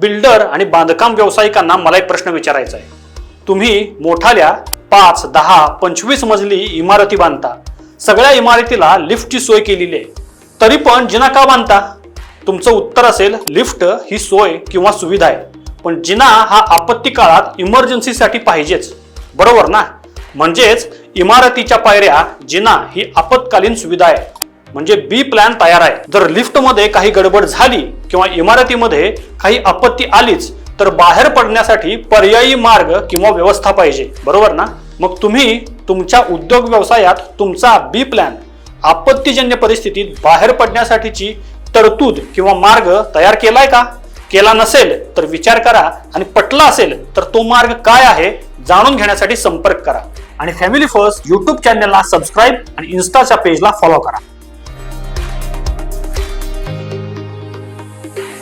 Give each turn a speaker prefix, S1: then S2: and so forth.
S1: Builder आणि बांधकाम व्यावसायिकांना मला एक प्रश्न विचारायचा आहे. तुम्ही मोठाल्या पाच दहा पंचवीस मजली इमारती बांधता. सगळ्या इमारतीला लिफ्टची सोय केलेली आहे. तरी पण जिना का बांधता? तुमचं उत्तर असेल लिफ्ट ही सोय किंवा सुविधा आहे. पण जिना हा आपत्ती काळात इमर्जन्सीसाठी पाहिजेच. बरोबर ना? म्हणजेच इमारतीच्या पायऱ्या जिना ही आपत्कालीन सुविधा आहे. म्हणजे बी प्लॅन तयार आहे. जर लिफ्टमध्ये काही गडबड झाली किंवा इमारतीमध्ये काही आपत्ती आलीच तर बाहेर पडण्यासाठी पर्यायी मार्ग किंवा व्यवस्था पाहिजे. बरोबर ना? मग तुम्ही तुमच्या उद्योग व्यवसायात तुमचा बी प्लॅन आपत्तीजन्य परिस्थितीत बाहेर पडण्यासाठीची तरतूद किंवा मार्ग तयार केलाय का? केला नसेल तर विचार करा आणि पटला असेल तर तो मार्ग काय आहे जाणून घेण्यासाठी संपर्क करा. आणि फॅमिली फर्स्ट युट्यूब चॅनलला सबस्क्राईब आणि इन्स्टाच्या पेजला फॉलो करा. Bye.